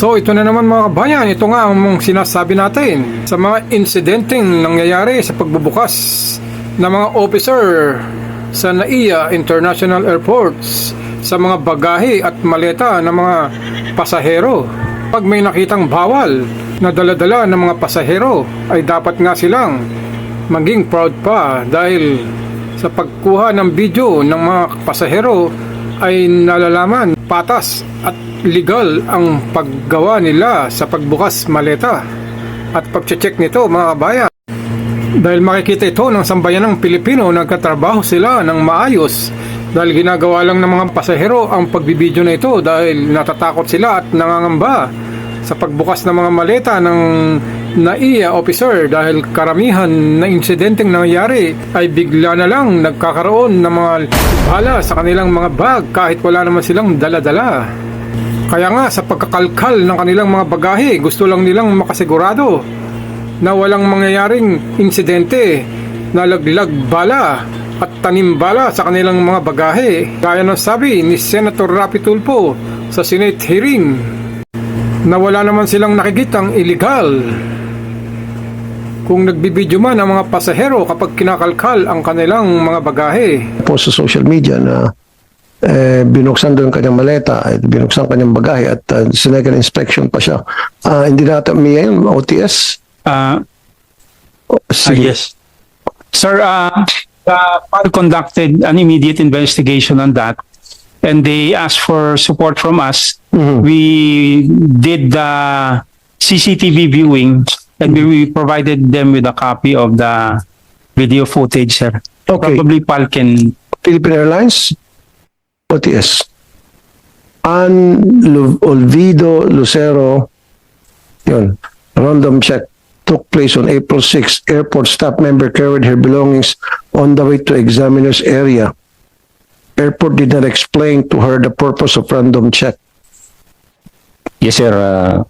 So ito na naman mga kabayan, ito nga ang sinasabi natin sa mga insidenteng nangyayari sa pagbubukas ng mga officer sa NAIA International Airports sa mga bagahe at maleta ng mga pasahero. Pag may nakitang bawal na daladala ng mga pasahero ay dapat nga silang maging proud pa dahil sa pagkuha ng video ng mga pasahero ay nalalaman patas at legal ang paggawa nila sa pagbukas maleta at pagche-check nito mga kabayan. Dahil makikita ito ng sambayan ng Pilipino nagkatrabaho sila ng maayos dahil ginagawa lang ng mga pasahero ang pagbibideo na ito dahil natatakot sila at nangangamba sa pagbukas ng mga maleta ng NAIA officer dahil karamihan na insidenteng nangyayari ay bigla na lang nagkakaroon ng mga bala sa kanilang mga bag kahit wala naman silang dala-dala. Kaya nga sa pagkakalkal ng kanilang mga bagahe, gusto lang nilang makasigurado na walang mangyayaring insidente na laglag bala at tanim bala sa kanilang mga bagahe. Gaya ng sabi ni Senator Rapi Tulfo sa Senate hearing na wala naman silang nakikitang illegal. Kung nagbibideo man ang mga pasahero kapag kinakalkal ang kanilang mga bagahe. post sa social media na eh, binuksan doon kanyang maleta, at binuksan kanyang bagahe at uh, sinecond inspection pa siya. Ah, hindi natin may yun, OTS? Uh, ah, Sige. yes. Sir, uh, PAL conducted an immediate investigation on that and they asked for support from us. Mhm. We did the CCTV viewing and we, we provided them with a copy of the video footage, sir. Okay. Probably PAL can Philippine Airlines, OTS. An Lu- Olvido Lucero, yun, random check took place on April 6. Airport staff member carried her belongings on the way to examiner's area. Airport did not explain to her the purpose of random check. Yes, sir. Uh,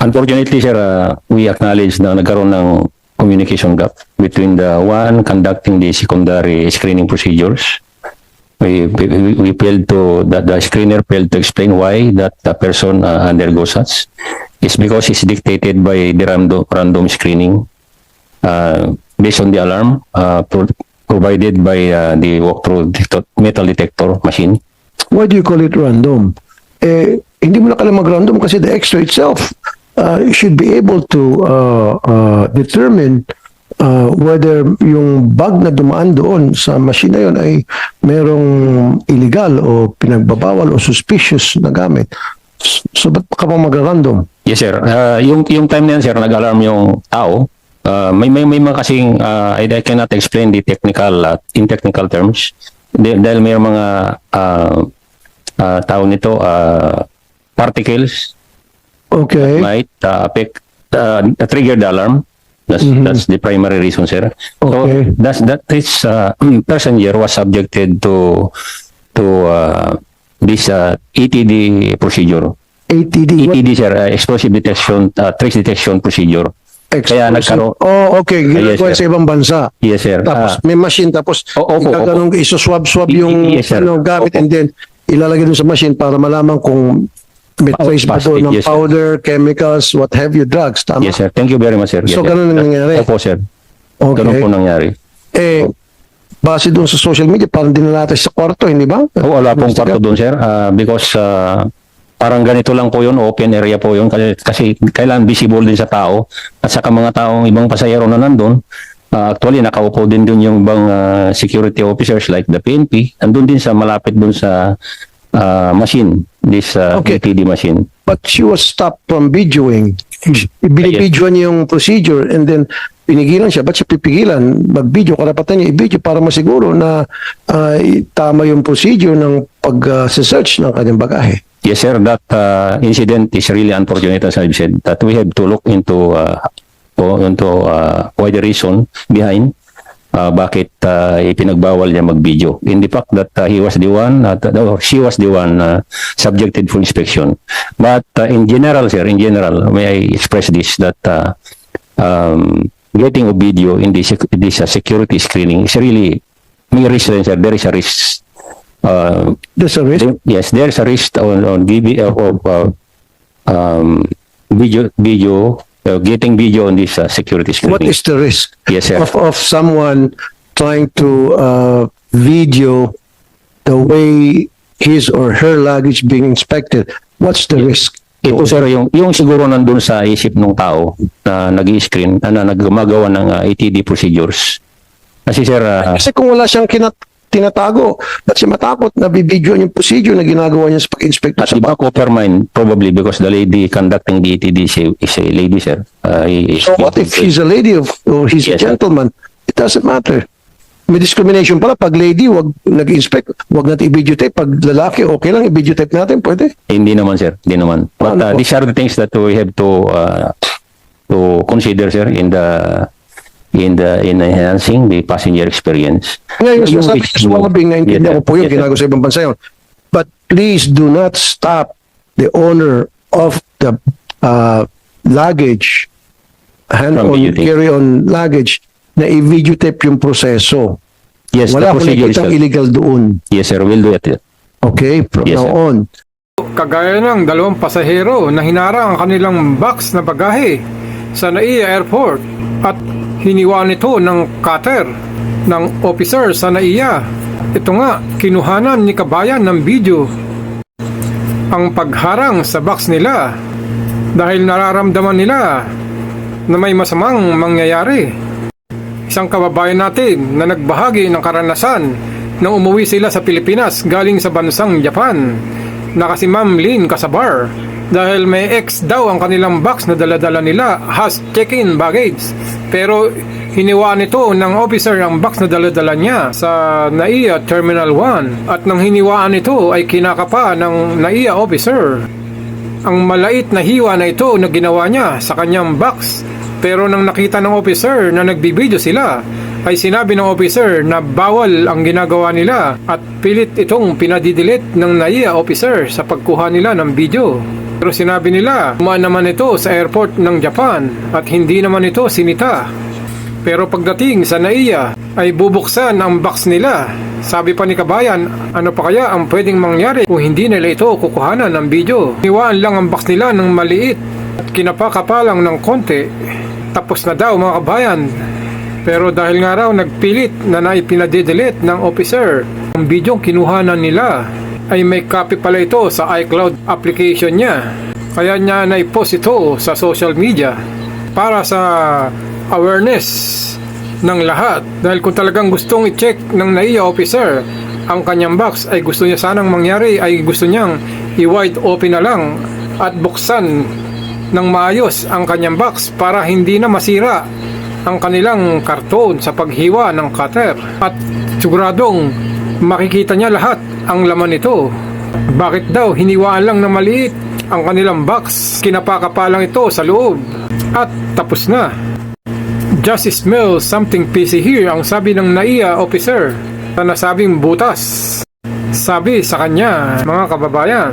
unfortunately, sir, uh, we acknowledge na nagkaroon ng communication gap between the one conducting the secondary screening procedures. We, we, failed to, that the screener failed to explain why that the person uh, undergoes such. It's because it's dictated by the random, random screening uh, based on the alarm uh, pro- provided by uh, the walkthrough detector, metal detector machine. Why do you call it random? Eh, hindi mo na kailangan mag-random kasi the X-ray itself uh, should be able to uh, uh, determine uh, whether yung bag na dumaan doon sa machine na yun ay merong illegal o pinagbabawal o suspicious na gamit. So, ba't ka pa mag-random? Yes sir. Uh, yung yung time na yan sir nag-alarm yung tao. Uh, may may may mga kasing uh, I, I cannot explain the technical uh, in technical terms. Dahil dahil may mga uh, uh, tao nito uh, particles Okay. might uh, affect uh, trigger the alarm. That's Mhm. that's the primary reason sir. Okay. So that's that this uh, passenger was subjected to to uh, this uh, ETD procedure. ATD. What? ETD sir, uh, explosive detection, uh, trace detection procedure. Kaya nagkaroon- Oh, okay. Ah, yes, Ginagawa sir. sa ibang bansa. Yes sir. Tapos Ah, may machine tapos O- opo, gaganong iso-swab-swab yung yes, sir. ano, gamit Opo. and then ilalagay dun sa machine para malaman kung may trace doon ng yes, sir. powder, chemicals, what have you, drugs. Tama? yes sir. Thank you very much sir. Yes, So, sir. ganun ang nangyari? Opo sir. Okay. Ganun po nangyari. Eh, base doon sa social media, parang dinala tayo sa kwarto, hindi ba? Oh, wala pong Mr. kwarto doon sir Ah, because ah, parang ganito lang po yun, open area po yun kasi, kasi kailangan visible din sa tao at saka mga taong ibang pasahero na nandun. Ah, actually, nakaupo din dun yung ibang ah, security officers like the PNP. Andun din sa malapit dun sa ah, machine, this ah, Okay. ETD machine. But she was stopped from videoing. Binibidyoan niya yung procedure and then pinigilan siya. Ba't siya pipigilan? Mag-video, karapatan niya i-video para masiguro na ah, tama yung procedure ng pag-search ng kanyang bagahe. Yes, sir. That uh, incident is really unfortunate, as I've said. That we have to look into uh, o- into uh, why the reason behind uh, bakit uh, ipinagbawal niya mag-video. In the fact that uh, he was the one, uh, th- or she was the one uh, subjected for inspection. But uh, in general, sir, in general, may I express this that uh, um, getting a video in this, this uh, security screening is really may risk sir. There is a risk. Uh, There's a risk. There- Yes, there's a risk on, on of, of uh, um, video, video, uh, getting video on this uh, security What screening. is the risk Yes, sir. of, of someone trying to uh, video the way his or her luggage being inspected? What's the risk? Ito sir, yung, yung siguro nandun sa isip ng tao na nag-screen, na nagmagawa ng uh, ATD procedures. Kasi sir, uh, Kasi kung wala siyang kinat tinatago, at siya matakot na bibidyoan yung procedure na ginagawa niya sa pag-inspect at iba ko per mind, probably because the lady conducting the ATD is a, is a lady sir. Uh, is- So what if she's a lady of, or he's a Yes, sir. gentleman? It doesn't matter. May discrimination pala. Pag lady, wag nag-inspect, wag natin i-videotape. Pag lalaki, okay lang i-videotape natin, pwede. Hindi naman sir, hindi naman. But Ano uh, po? these are the things that we have to uh, to consider sir in the in the in enhancing the passenger experience. Ngayon, Yung sabi which- ko sumabing, naintindihan ko po yun, ginagawa sa ibang bansa yun. But please do not stop the owner of the uh, luggage, hand-on, carry-on luggage, na i-videotape yung proseso. Yes, Wala the akong procedure nakitang illegal doon. Yes sir, we'll do it. Okay? From Yes, now sir. on. Kagaya ng dalawang pasahero na hinarang ang kanilang box na bagahe sa NAIA Airport at hiniwaan ito ng cutter ng officer sa NAIA. Ito nga, kinuhanan ni Kabayan ng video ang pagharang sa box nila dahil nararamdaman nila na may masamang mangyayari. Isang kababayan natin na nagbahagi ng karanasan nang umuwi sila sa Pilipinas galing sa bansang Japan na kasi Ma'am Lynn Casabar dahil may ex daw ang kanilang box na daladala nila has check-in baggage pero hiniwaan ito ng officer ang box na daladala niya sa NAIA Terminal 1 at nang hiniwaan ito ay kinakapa ng NAIA officer ang malait na hiwa na ito na ginawa niya sa kanyang box. Pero nang nakita ng officer na nagbibideo sila, ay sinabi ng officer na bawal ang ginagawa nila at pilit itong pinadidelete ng NAIA officer sa pagkuha nila ng video. Pero sinabi nila, umaan naman ito sa airport ng Japan at hindi naman ito sinita. Pero pagdating sa NAIA ay bubuksan ang box nila. Sabi pa ni Kabayan, ano pa kaya ang pwedeng mangyari kung hindi nila ito kukuhanan ng video? Iwaan lang ang box nila ng maliit at kinapakapa lang ng konti. Tapos na daw mga kabayan. Pero dahil nga raw nagpilit na naipinadedelete ng officer ang video kinuhanan nila ay may copy pala ito sa iCloud application niya. Kaya niya na-post ito sa social media para sa awareness ng lahat dahil kung talagang gustong i-check ng NAIA officer ang kanyang box ay gusto niya sanang mangyari ay gusto niyang i-wide open na lang at buksan ng maayos ang kanyang box para hindi na masira ang kanilang karton sa paghiwa ng cutter at siguradong makikita niya lahat ang laman nito bakit daw hiniwaan lang na maliit ang kanilang box kinapakapa lang ito sa loob at tapos na Just smell something fishy here ang sabi ng NAIA officer sa nasabing butas. Sabi sa kanya, mga kababayan.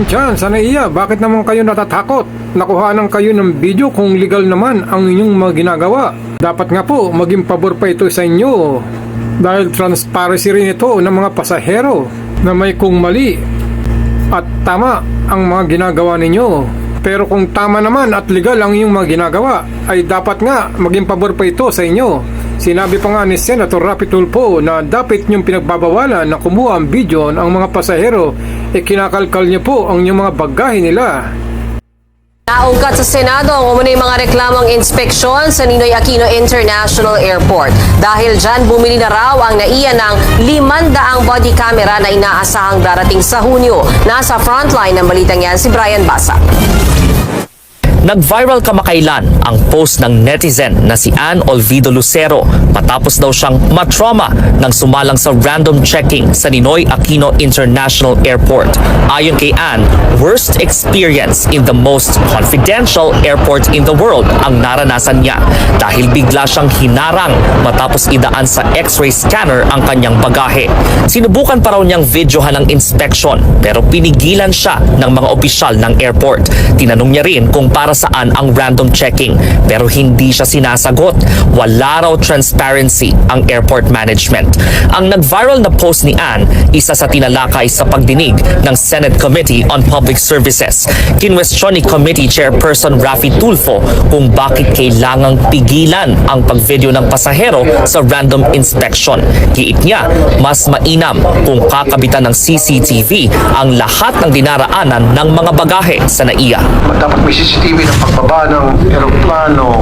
Naman dyan sa NAIA, bakit naman kayo natatakot? Nakuhaan kayo ng video kung legal naman ang inyong mga ginagawa. Dapat nga po, maging pabor pa ito sa inyo. Dahil transparency rin ito ng mga pasahero na may kung mali at tama ang mga ginagawa ninyo. Pero kung tama naman at legal ang inyong mga ginagawa, ay dapat nga maging pabor pa ito sa inyo. Sinabi pa nga ni Senator Rapi Tulfo na dapat niyong pinagbabawalan na kumuha ang video ng mga pasahero e kinakalkal niyo po ang inyong mga bagahe nila. Naungkat sa Senado ang umunay mga reklamong inspeksyon sa Ninoy Aquino International Airport. Dahil dyan, bumili na raw ang naiya ng 500 body camera na inaasahang darating sa Hunyo. Nasa frontline ng balitang yan si Brian Basa. Nag-viral kamakailan ang post ng netizen na si Ann Olvido Lucero matapos daw siyang matrauma nang sumalang sa random checking sa Ninoy Aquino International Airport. Ayon kay Ann, worst experience in the most confidential airport in the world ang naranasan niya dahil bigla siyang hinarang matapos idaan sa x-ray scanner ang kanyang bagahe. Sinubukan pa raw niyang videohan ng inspection pero pinigilan siya ng mga opisyal ng airport. Tinanong niya rin kung para saan ang random checking pero hindi siya sinasagot. Wala raw transparency ang airport management. Ang nag-viral na post ni Ann, isa sa tinalakay sa pagdinig ng Senate Committee on Public Services. Kinwestiyon ni Committee Chairperson Rafi Tulfo kung bakit kailangang pigilan ang pagvideo ng pasahero sa random inspection. Hiit niya, mas mainam kung kakabitan ng CCTV ang lahat ng dinaraanan ng mga bagahe sa NAIA. dapat may CCTV na pagbaba ng eroplano,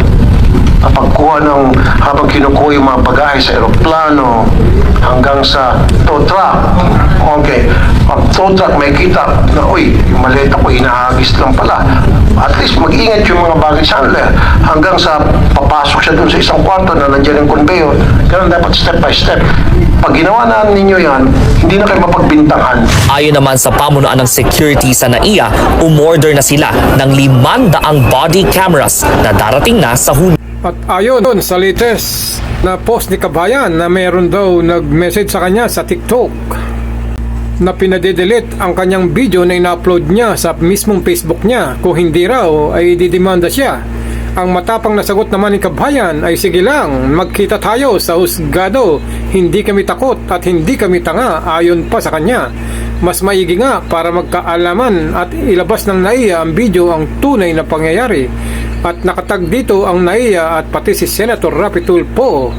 ang pagkuha ng habang kinukuha yung mga bagahe sa eroplano hanggang sa tow truck. Okay. Pag tow truck may kita na, uy, yung maleta ko hinahagis lang pala. At least mag-ingat yung mga baggage handler hanggang sa papasok siya dun sa isang kwarto na nandiyan yung conveyor. Ganun dapat step by step. Pag ginawa na ninyo yan, hindi na kayo mapagbintangan. Ayon naman sa pamunuan ng security sa NAIA, umorder na sila ng limandaang body cameras na darating na sa Hunyo. At ayon doon sa latest na post ni Kabayan na mayroon daw nag-message sa kanya sa TikTok na pinadedelete ang kanyang video na ina-upload niya sa mismong Facebook niya. Kung hindi raw ay didemanda siya. Ang matapang na sagot naman ni Kabayan ay sige lang, magkita tayo sa husgado. Hindi kami takot at hindi kami tanga ayon pa sa kanya. Mas maigi nga para magkaalaman at ilabas ng NAIA ang video ang tunay na pangyayari. At nakatag dito ang NAIA at pati si Senator Rapi Tulfo.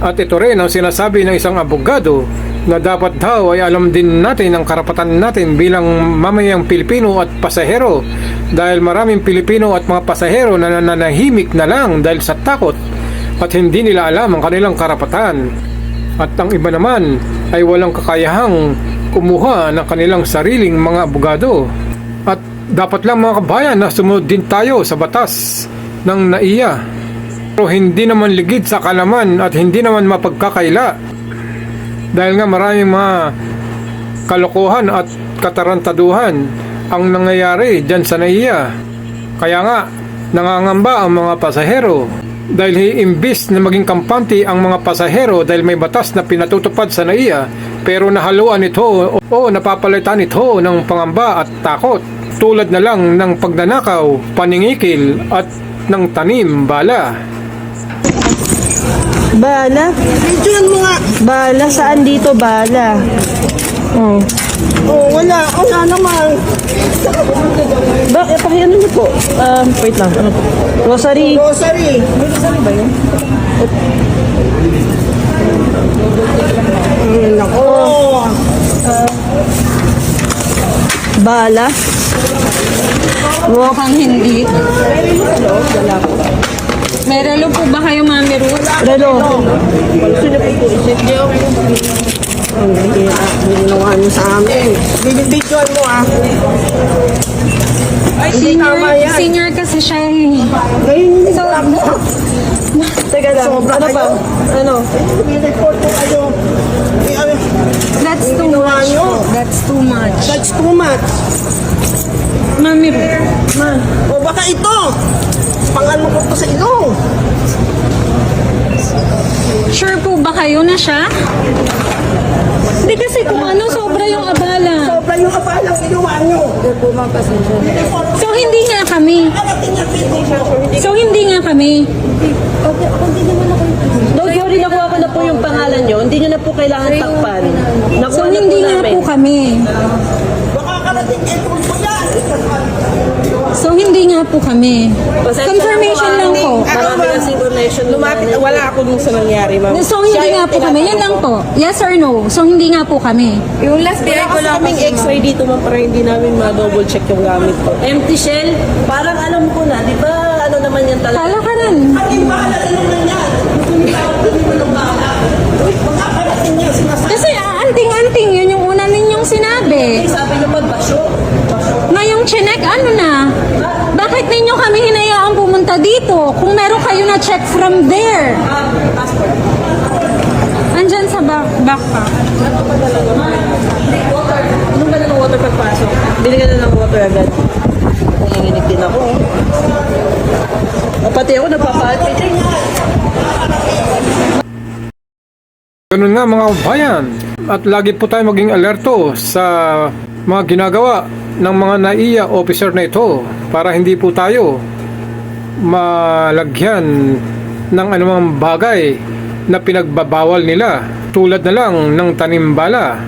At ito rin ang sinasabi ng isang abogado na dapat daw ay alam din natin ang karapatan natin bilang mamayang Pilipino at pasahero dahil maraming Pilipino at mga pasahero na nananahimik na lang dahil sa takot at hindi nila alam ang kanilang karapatan. At ang iba naman ay walang kakayahang kumuha ng kanilang sariling mga abogado. At dapat lang mga kabayan na sumunod din tayo sa batas ng NAIA. Pero hindi naman ligid sa kalaman at hindi naman mapagkakaila. Dahil nga maraming mga kalokohan at katarantaduhan ang nangyayari dyan sa NAIA. Kaya nga, nangangamba ang mga pasahero dahil imbis na maging kampante ang mga pasahero dahil may batas na pinatutupad sa NAIA pero nahaluan ito o napapalitan ito ng pangamba at takot tulad na lang ng pagnanakaw, paningikil at ng tanim bala. Bala? Videoan mo nga. Bala? Saan dito bala? Oh. Oh, wala. Wala naman. Ba, eh, pakiano niyo po? Um, wait lang. Ano to? Rosary. Rosary. Ay, nako. Bala. Mukhang hindi. May relo po ba kayo, Mami Ruth? Relo. Ang ginawa niyo sa amin. Bibidyoan mo ah. Hindi tama Senior, yan. senior kasi siya eh. Ngayon hindi so, mo. Teka lang. Sobra ano ba? kayo. Ano? May-report ko kayo. Eh, ano, That's Yung too ginawa much niyo. po. That's too much. That's too much. Mami. Ma. O baka ito. Pangalmo ko to sa ilong. Sure po ba kayo na siya? Hindi kasi kung ano, sobra yung abala. Sobra yung kapalang ginawa niyo. So, hindi nga kami. So, hindi nga kami. Don't worry, nakuha ko na po yung pangalan nyo. Hindi nyo na po kailangan takpan. Nakuha So, na po hindi nga namin. po kami. Baka So hindi nga po kami. Confirmation lang po. Marami kasi donation. Lumapit, wala ako dun sa nangyari, ma'am. So hindi nga po kami. Yan lang po. Yes or no? So hindi nga po kami. Yung last day ko lang kaming x-ray dito, ma'am, para hindi namin ma-double check yung gamit ko. Empty shell? Parang alam ko na, di ba ano naman yan talaga? Kala ka rin. Kasi check from there. Andyan sa back, back pa. Anong ba ng water pagpasok? Binigyan na ng water agad. Nanginginig din ako. Pati ako napapalpit. Ganun nga mga bayan. At lagi po tayo maging alerto sa mga ginagawa ng mga NAIA officer na ito para hindi po tayo malagyan ng anumang bagay na pinagbabawal nila tulad na lang ng tanimbala